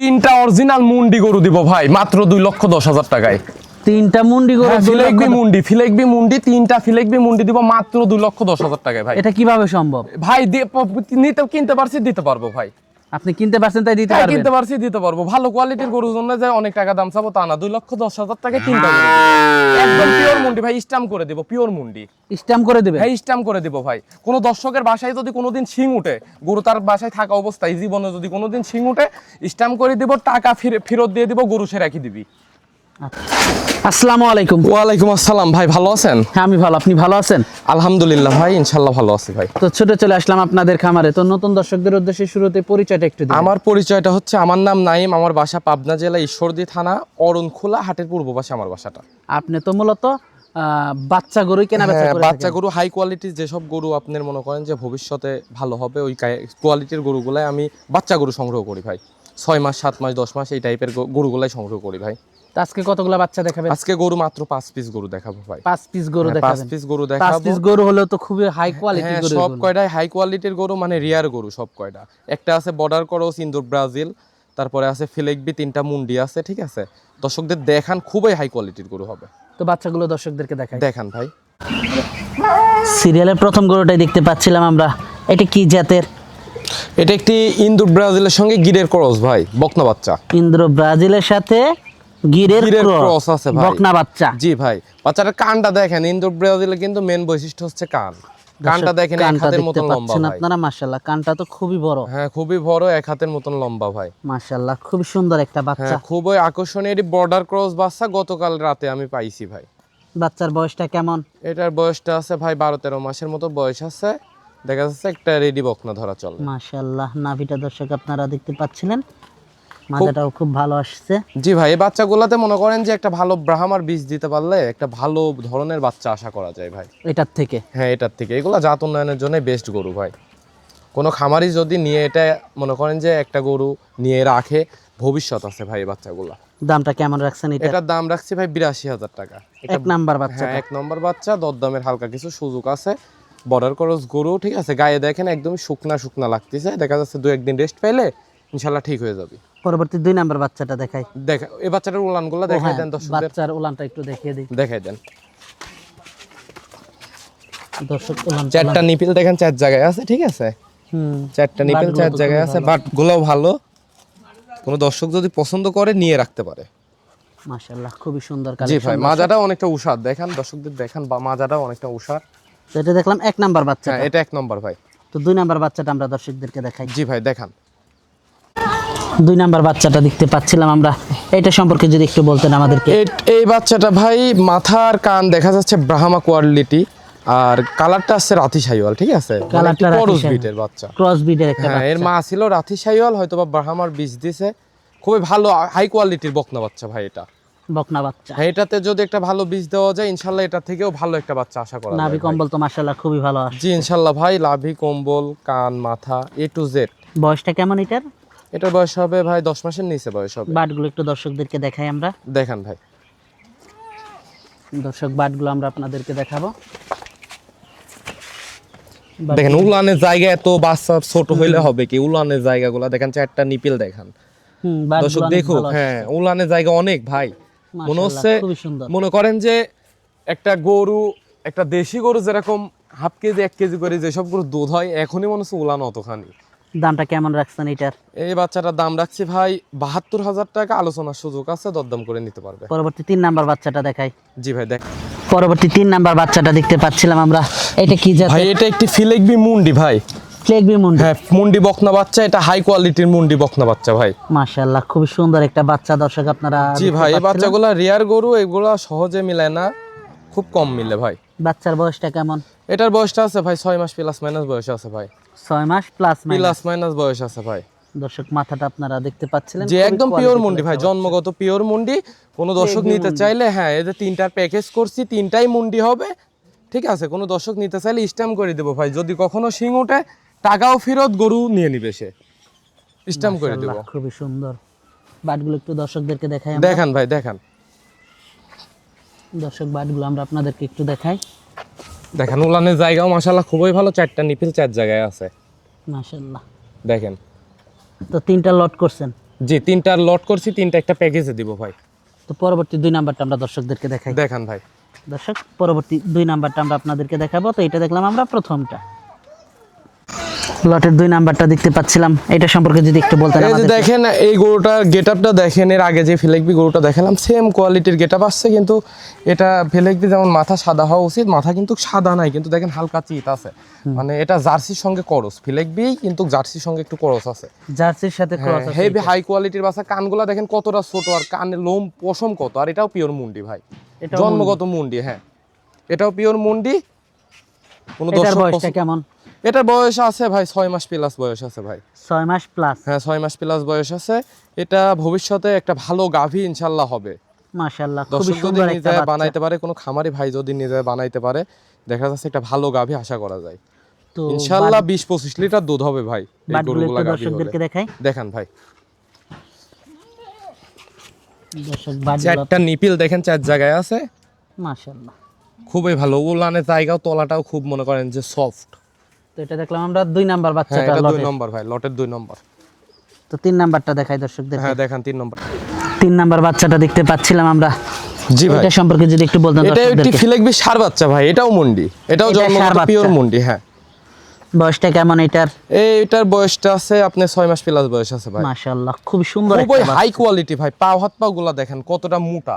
তিনটা অরিজিনাল মুন্ডি গরু দিব ভাই মাত্র দুই লক্ষ দশ হাজার টাকায়। তিনটা মুন্ডি গরু হ্যাঁ, ফিলেকবি। মুন্ডি ফিলেকবি মুন্ডি তিনটা ফিলেকবি মুন্ডি দিব মাত্র দুই লক্ষ দশ হাজার টাকায় ভাই। এটা কীভাবে সম্ভব? ভাই নিতে কিনতে পারছি দিতে পারব ভাই। আপনি কিনতে পারছেন তাই দিতে হ্যাঁ, পারবেন। কিনতে পারছি দিতে পারব। ভালো কোয়ালিটির গরুর জন্য যে অনেক টাকা দাম চাবো তা না। দুই লক্ষ দশ হাজার টাকা কিনতে গরু দিব। একদম পিওর মুন্ডি ভাই স্ট্যাম্প করে দিব পিওর মুন্ডি। স্ট্যাম্প করে দেবেন? হ্যাঁ স্ট্যাম্প করে দিব ভাই। কোন দর্শকের বাসায় যদি কোনোদিন শিং উঠে গরু তার বাসায় থাকা অবস্থায় জীবনে যদি কোনোদিন শিং উঠে স্ট্যাম্প করে দিব টাকা ফিরে- ফেরত দিয়ে দিব গরু সে রাখি দিবি। আসসালামু আলাইকুম। ওয়ালাইকুম আসসালাম। ভাই ভালো আছেন? হ্যাঁ আমি ভালো। আপনি ভালো আছেন? আলহামদুলিল্লাহ ভাই ইনশাল্লাহ ভালো আছি ভাই। তো ছোট চলে আসলাম আপনাদের খামারে। তো নতুন দর্শকদের উদ্দেশ্যে শুরুতে পরিচয়টা একটু দিন আমার পরিচয়টা হচ্ছে আমার নাম নাইম আমার বাসা পাবনা জেলা ঈশ্বরদী থানা অরণখোলা হাটের পূর্ব পাশে আমার বাসাটা। আপনি তো মূলত বাচ্চা গরুই কেনা বেচা হ্যাঁ, করে বাচ্চা গরু হাই কোয়ালিটির যেসব গরু আপনার মনে করেন যে ভবিষ্যতে ভালো হবে ওই কোয়ালিটির গরুগুলাই আমি বাচ্চা গরু সংগ্রহ করি ভাই। ছয় মাস সাত মাস দশ মাস এই টাইপের গরুগুলাই সংগ্রহ করি ভাই। আজকে কতগুলা বাচ্চা দেখাবেন আজকে গরু মাত্র পাঁচ পিস গরু দেখাবো ভাই। পাঁচ পিস গরু হ্যাঁ, দেখাবেন। পিস গরু দেখাবো। পিস গরু হলেও তো খুবই হাই কোয়ালিটি হ্যাঁ গরু সব কয়টাই হাই কোয়ালিটির গরু মানে রিয়ার গরু সব কয়টা। একটা আছে বর্ডার করস ইন্দোর ব্রাজিল তারপরে আছে ফিলেকবি তিনটা মুন্ডি আছে ঠিক আছে? দর্শকদের দেখান খুবই হাই কোয়ালিটির গরু হবে। তো বাচ্চাগুলো দর্শকদেরকে দেখাই। দেখান ভাই। সিরিয়ালের প্রথম গরুটাই দেখতে পাচ্ছিলাম আমরা। এটা কি জাতের? এটা একটি ইন্দোর ব্রাজিলের সঙ্গে গিরের ক্রস ভাই বকনা বাচ্চা। ইন্দ্র ব্রাজিলের সাথে গিরের গিরের ক্রস ক্রস আছে ভাই। বকনা বাচ্চা। জি ভাই বাচ্চাটার কানটা দেখেন ইন্দোর ব্রাজিলের কিন্তু মেন বৈশিষ্ট্য হচ্ছে কান। কানটা দেখেন এক হাতের মতন লম্বা ভাই। আপনারা মাশাআল্লাহ কানটা তো খুবই বড়। হ্যাঁ খুবই বড় এক হাতের মতন লম্বা ভাই। মাশাআল্লাহ খুবই সুন্দর একটা বাচ্চা। হ্যাঁ খুবই আকর্ষণীয় বর্ডার ক্রস বাচ্চা গতকাল রাতে আমি পাইছি ভাই। বাচ্চার বয়সটা কেমন? এটার বয়সটা আছে ভাই বারো তেরো মাসের মতো বয়স আছে। দেখা যাচ্ছে একটা রেডি বকনা ধরা চলে। মাশাআল্লাহ নাভিটা দর্শক আপনারা দেখতে পাচ্ছিলেন। মাজাটাও খুব ভালো আসছে। জি ভাই এই বাচ্চাগুলাতে মনে করেন যে একটা ভালো ব্রাহ্মার বীজ দিতে পারলে একটা ভালো ধরনের বাচ্চা আশা করা যায় ভাই। এটার থেকে? হ্যাঁ এটার থেকে। এগুলো জাত উন্নয়নের জন্য বেস্ট গরু ভাই। কোনো খামারি যদি নিয়ে এটা মনে করেন যে একটা গরু নিয়ে রাখে ভবিষ্যৎ আছে ভাই এই বাচ্চাগুলা। দামটা কেমন রাখছেন এটা? এটার দাম রাখছি ভাই বিরাশি হাজার টাকা। এক নাম্বার বাচ্চা হ্যাঁ এক নম্বর বাচ্চা দরদামের হালকা কিছু সুযোগ আছে। বর্ডার ক্রস গরু ঠিক আছে? গায়ে দেখেন একদম শুকনা শুকনা লাগতেছে। দেখা যাচ্ছে দু একদিন রেস্ট পেলে ইনশাল্লাহ ঠিক হয়ে যাবে। পরবর্তী দুই নাম্বার বাচ্চাটা দেখাই। দেখা এই বাচ্চাটার উলানগুলো দেখাই হ্যাঁ, দেন দর্শকদের। বাচ্চার উলানটা একটু দেখিয়ে দিই। দেখাই দেন। দর্শক উলান চারটা নিপিল দেখেন চার জায়গায় আছে ঠিক আছে? হুম চারটা নিপিল চার জায়গায় আছে বাট গুলোও ভালো। কোনো দর্শক যদি পছন্দ করে নিয়ে রাখতে পারে। মাশাআল্লাহ খুবই সুন্দর কালেকশন জি ভাই মাজাটা অনেকটা উষার দেখেন দর্শকদের দেখেন বা মাজাটা অনেকটা উষার এটা দেখলাম এক নাম্বার বাচ্চা হ্যাঁ এটা এক নম্বর ভাই। তো দুই নাম্বার বাচ্চাটা আমরা দর্শকদেরকে দেখাই। জি ভাই দেখান। দুই নাম্বার বাচ্চাটা দেখতে পাচ্ছিলাম আমরা। এটা সম্পর্কে যদি একটু বলতেন আমাদেরকে। এই- বাচ্চাটা ভাই মাথার কান দেখা যাচ্ছে ব্রাহ্মা কোয়ালিটি আর কালারটা আছে রাতি সাইওয়াল ঠিক আছে? কালারটা করস। বিটের বাচ্চা। ক্রস ব্রিডের একটা হ্যাঁ এর মা ছিল রাতি সাইওয়াল হয়তো বা ব্রাহ্মার বীজ দিছে। খুবই ভালো হাই কোয়ালিটির বকনা বাচ্চা ভাই এটা। বকনা বাচ্চা। হ্যাঁ এটাতে যদি একটা ভালো বীজ দেওয়া যায় ইনশাল্লাহ এটা থেকেও ভালো একটা বাচ্চা আশা করা যায় নাভি কম্বল তো মাশাআল্লাহ খুবই ভালো আসে জি ইনশাল্লাহ ভাই লাভি কম্বল কান মাথা এ টু জেড বয়সটা কেমন এটার? এটার বয়স হবে ভাই দশ মাসের নিচে বয়স হবে। বাটগুলো একটু দর্শকদেরকে দেখাই আমরা। দেখেন ভাই। দর্শক বাটগুলো আমরা আপনাদেরকে দেখাবো। দেখেন উলানের জায়গা এত বাচ্চা ছোট হইলে হবে কি? উলানের জায়গাগুলো দেখেন চারটা নিপিল দেখান। দর্শক আসছে। হ্যাঁ উলানের জায়গা অনেক ভাই। মনে হচ্ছে মনে করেন যে একটা গরু একটা দেশি গরু যেরকম হাফ কেজি এক কেজি করে যেসব গরু দুধ হয় এখনই মনে হচ্ছে উলান অতখানি। দামটা কেমন রাখছেন এটার? এই বাচ্চাটার দাম রাখছি ভাই বাহাত্তর হাজার টাকা। আলোচনার সুযোগ আছে দরদাম করে নিতে পারবে। পরবর্তী তিন নাম্বার বাচ্চাটা দেখাই। জি ভাই দেখ। পরবর্তী তিন নাম্বার বাচ্চাটা দেখতে পাচ্ছিলাম আমরা। এটা কি জাত ভাই এটা একটি ফিলেকবি মুন্ডি ভাই। ফ্লেগবি মুন্ডি। হ্যাঁ মুন্ডি বকনা বাচ্চা এটা হাই কোয়ালিটির মুন্ডি বকনা বাচ্চা ভাই। মাশাআল্লাহ সুন্দর একটা বাচ্চা দর্শক আপনারা জি ভাই এই। বাচ্চাগুলা রিয়ার গরু এগুলা সহজে মিলে না খুব কম মিলে ভাই। বাচ্চার বয়সটা কেমন? এটার বয়সটা আছে ভাই ছয় মাস প্লাস মাইনাস বয়স আছে ভাই। ছয় মাস প্লাস প্লাস মাইনাস বয়স আছে ভাই। দর্শক মাথাটা আপনারা দেখতে পাচ্ছিলেন যে একদম পিওর মুন্ডি ভাই জন্মগত পিওর মুন্ডি কোনো দর্শক নিতে চাইলে হ্যাঁ এই যে তিনটার প্যাকেজ করছি তিনটাই মুন্ডি হবে ঠিক আছে? কোনো দর্শক নিতে চাইলে স্ট্যাম্প করে দেবো ভাই যদি কখনো শিং ওঠে টাকাও ফেরত গরু নিয়ে নিবে সে। স্ট্যাম্প করে দেবো। খুবই সুন্দর। বাটগুলো একটু দর্শকদেরকে দেখাই। দেখান ভাই দেখান। দর্শক বাটগুলো আমরা আপনাদেরকে একটু দেখাই। দেখেন উলানের জায়গাও মাশাল্লাহ খুবই ভালো চারটা নিপিল চার জায়গায় আছে। মাশাল্লাহ দেখেন। তো তিনটা লট করছেন? জি তিনটা লট করছি তিনটা একটা প্যাকেজে দিব ভাই। তো পরবর্তী দুই নাম্বারটা আমরা দর্শকদেরকে দেখাই। দেখেন ভাই। দর্শক পরবর্তী দুই নাম্বারটা আমরা আপনাদেরকে দেখাবো। তো এটা দেখলাম আমরা প্রথমটা। লটের দুই নাম্বারটা দেখতে পাচ্ছিলাম। এটা সম্পর্কে যদি একটু বলতেন এই যে দেখেন এই গরুটার গেট আপটা দেখেন এর আগে যে ফিলেকবি গরুটা দেখালাম সেম কোয়ালিটির গেট আপ আসছে কিন্তু এটা ফিলেকবি যেমন মাথা সাদা হওয়া উচিত মাথা কিন্তু সাদা নাই কিন্তু দেখেন হালকা চিত আছে। মানে এটা জার্সির সঙ্গে করস ফিলেকবি কিন্তু জার্সির সঙ্গে একটু করস আছে। জার্সির সাথে ক্রস আছে হেভি হাই কোয়ালিটির বাসা কানগুলা দেখেন কতটা ছোট আর কানে লোম পশম কত আর এটাও পিওর মুন্ডি ভাই। জন্মগত মুন্ডি হ্যাঁ। এটাও পিওর মুন্ডি। কোনো দর্শক বয়সটা কেমন? এটার বয়স আছে ভাই ছয় মাস প্লাস বয়স আছে ভাই। ছয় মাস প্লাস হ্যাঁ ছয় মাস প্লাস বয়স আছে। এটা ভবিষ্যতে একটা ভালো গাভী ইনশাল্লাহ হবে। মাশাআল্লাহ খুবই সুন্দর একটা বানাইতে পারে কোনো খামারি ভাই যদি নিজে বানাইতে পারে দেখা যাচ্ছে একটা ভালো গাভী আশা করা যায়। তো ইনশাল্লাহ বিশ পঁচিশ লিটার দুধ হবে ভাই এই বাটগুলো গরুগুলা গাভী দর্শকদেরকে দেখাই। দেখান ভাই। দর্শক চারটা নিপিল দেখেন চার জায়গায় আছে। মাশাআল্লাহ। খুবই ভালো উলানের জায়গাও তলাটাও খুব মনে করেন যে সফট তো এটা দেখলাম আমরা দুই নাম্বার হ্যাঁ বাচ্চাটা দুই নম্বর ভাই লটের দুই নম্বর। তো তিন নাম্বারটা দেখাই দর্শকদের। হ্যাঁ দেখান তিন নম্বর। তিন নাম্বার বাচ্চাটা দেখতে পাচ্ছিলাম আমরা। জি ভাই। এটা সম্পর্কে যদি একটু বলতেন এটা একটি ফিলেকবি সার বাচ্চা ভাই এটাও মুন্ডি। এটাও এটা জন্মগত পিওর মুন্ডি হ্যাঁ। বয়সটা কেমন এটার? এইটার বয়সটা আছে আপনার ছয় মাস প্লাস বয়স আছে ভাই। মাশাআল্লাহ খুব সুন্দর একটা হাই কোয়ালিটি ভাই পাও হাত পা গুলা দেখেন কতটা মোটা।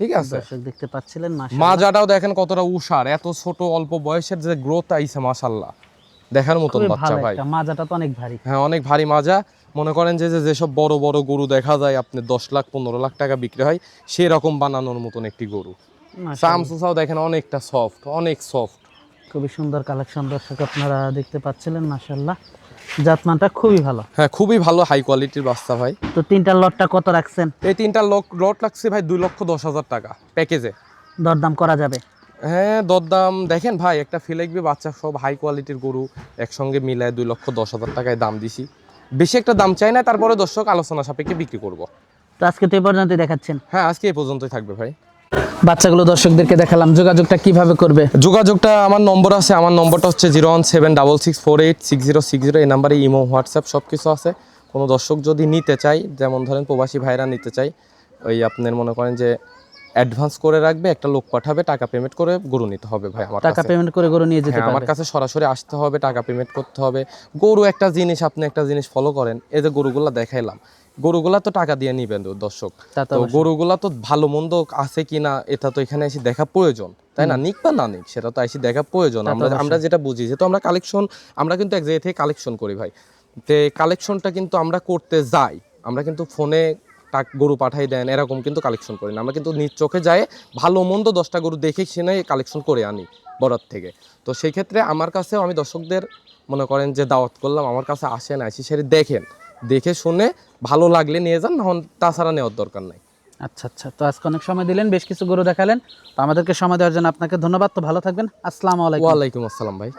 ঠিক আছে? দর্শক দেখতে পাচ্ছিলেন মাজাটাও দেখেন কতটা উষার এত ছোট অল্প বয়সের যে গ্রোথ আইছে মাশাল্লাহ দেখার মতন বাচ্চা ভাই। মাজাটা তো অনেক ভারী। হ্যাঁ অনেক ভারী মাজা। মনে করেন যে যে- যেসব বড় বড় গরু দেখা যায় আপনি দশ লাখ পনেরো লাখ টাকা বিক্রি হয় সেই রকম বানানোর মতন একটি গরু। সামসুসাও দেখেন অনেকটা সফট অনেক সফট খুবই সুন্দর কালেকশন দর্শক আপনারা দেখতে পাচ্ছিলেন মাশাআল্লাহ। জাতমানটা খুবই ভালো। হ্যাঁ খুবই ভালো হাই কোয়ালিটির বাচ্চা ভাই। তো তিনটার লটটা কত রাখছেন? এই তিনটা লট লট লাগছে ভাই দুই লক্ষ দশ হাজার টাকা প্যাকেজে দরদাম করা যাবে? হ্যাঁ দরদাম দেখেন ভাই একটা ফিলেকবি বাচ্চা সব হাই কোয়ালিটির গরু একসঙ্গে মিলায় দুই লক্ষ দশ হাজার টাকায় দাম দিছি। বেশি একটা দাম চাই না তারপরে দর্শক আলোচনা সাপেক্ষে বিক্রি করব। তো আজকে তো এই পর্যন্তই দেখাচ্ছেন। হ্যাঁ আজকে এই পর্যন্তই থাকবে ভাই। বাচ্চাগুলো দর্শকদেরকে দেখালাম। যোগাযোগটা কীভাবে করবে? যোগাযোগটা আমার নম্বর আছে। আমার নম্বরটা হচ্ছে zero one seven double six four eight six zero six zero. এই নাম্বারে ইমো হোয়াটসঅ্যাপ সব কিছু আছে। কোনো দর্শক যদি নিতে চাই যেমন ধরেন প্রবাসী ভাইরা নিতে চাই ওই আপনার মনে করেন যে অ্যাডভান্স করে রাখবে একটা লোক পাঠাবে টাকা পেমেন্ট করে গরু নিতে হবে ভাই আমার টাকা পেমেন্ট করে গরু নিয়ে যেতে হ্যাঁ, আমার কাছে সরাসরি আসতে হবে টাকা পেমেন্ট করতে হবে। গরু একটা জিনিস আপনি একটা জিনিস ফলো করেন। এই যে গরুগুলা দেখাইলাম। গরুগুলা তো টাকা দিয়ে নিবেন তো দর্শক। তো গরুগুলা তো ভালো মন্দ আছে কিনা এটা তো এখানে এসে দেখা প্রয়োজন। তাই না? নিক বা না নিক সেটা তো এসে দেখা প্রয়োজন। আমরা আমরা যেটা বুঝি যেহেতু আমরা কালেকশন আমরা কিন্তু এক জায়গা থেকে কালেকশন করি ভাই। তে কালেকশনটা কিন্তু আমরা করতে যাই। আমরা কিন্তু ফোনে টাক গরু পাঠাই দেন এরকম কিন্তু কালেকশন করি না। আমরা কিন্তু নিজ চোখে যায় ভালো মন্দ দশটা গরু দেখে সেনে কালেকশন করে আনি বরাদ থেকে। তো সেই ক্ষেত্রে আমার কাছেও আমি দর্শকদের মনে করেন যে দাওয়াত করলাম আমার কাছে আসেন আসি সেটা দেখেন। দেখে শুনে ভালো লাগলে নিয়ে যান না তাছাড়া নেওয়ার দরকার নাই। আচ্ছা আচ্ছা। তো আজকে অনেক সময় দিলেন বেশ কিছু গরু দেখালেন। তো আমাদেরকে সময় দেওয়ার জন্য আপনাকে ধন্যবাদ। তো ভালো থাকবেন। আসসালামু আলাইকুম। ওয়ালাইকুম আসসালাম ভাই।